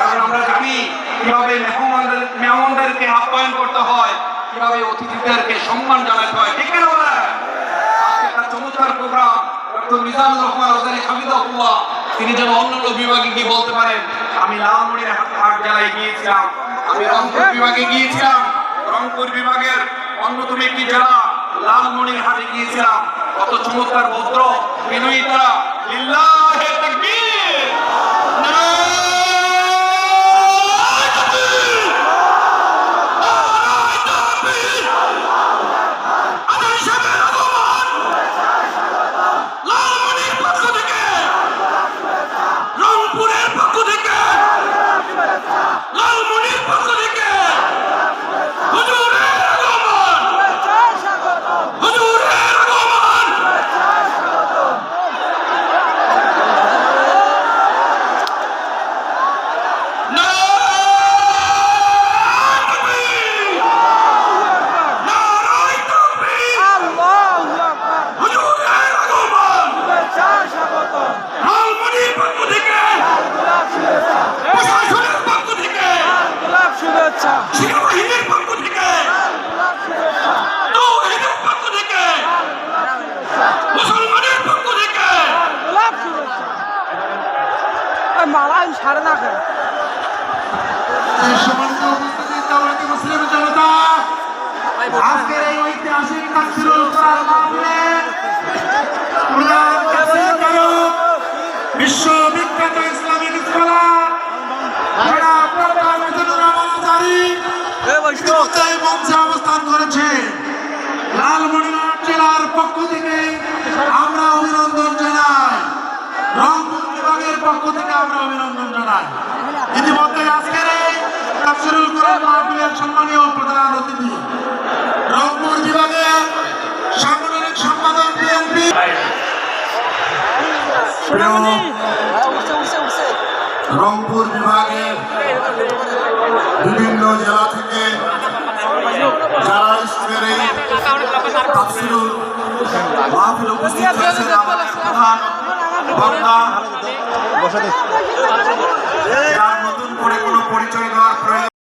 কারণ আমরা জানি কীভাবে মেহমানদের মেহমানদেরকে আপ্যায়ন করতে হয় কীভাবে অতিথিদেরকে সম্মান জানাতে হয়। ঠিক না একটা চমৎকার প্রোগ্রাম ডক্টর মিজানুর রহমান আজারি হামিদাহুল্লাহ তিনি যেন অন্যান্য বিভাগে গিয়ে বলতে পারেন আমি লালমনির হাট জেলায় গিয়েছিলাম। আমি রংপুর বিভাগে গিয়েছিলাম। রংপুর বিভাগের অন্যতম একটি জেলা লালমনির হাটে গিয়েছিলাম। কত চমৎকার ভদ্র বিনয়িতা লিল্লাহে! মালা সাড়ে না খায় এই সম্মানিত উপস্থিতি তাওরাতি মুসলিম জনতা আজকের এই ঐতিহাসিক তাকসিরুল কোরআন মাহফিলে প্রধান তাফসীর কারক বিশ্ববিখ্যাত ইসলামিক স্কলার জনাব ডক্টর মিজানুর রহমান আজারি এই মঞ্চে অবস্থান করেছে থেকে আমরা অভিনন্দন জানাই। ইতিমধ্যে আজকের এই তাফসীরুল কোরআন মাহফিলের সম্মানীয় প্রধান অতিথি, রংপুর বিভাগের সাংগঠনিক সম্পাদক বিএনপি। রংপুর বিভাগের বিভিন্ন জেলা থেকে যারা আজকের মাহফিল উপস্থিত হয়েছেন প্রধান বক্তা যার নতুন করে কোনো পরিচয় দেওয়ার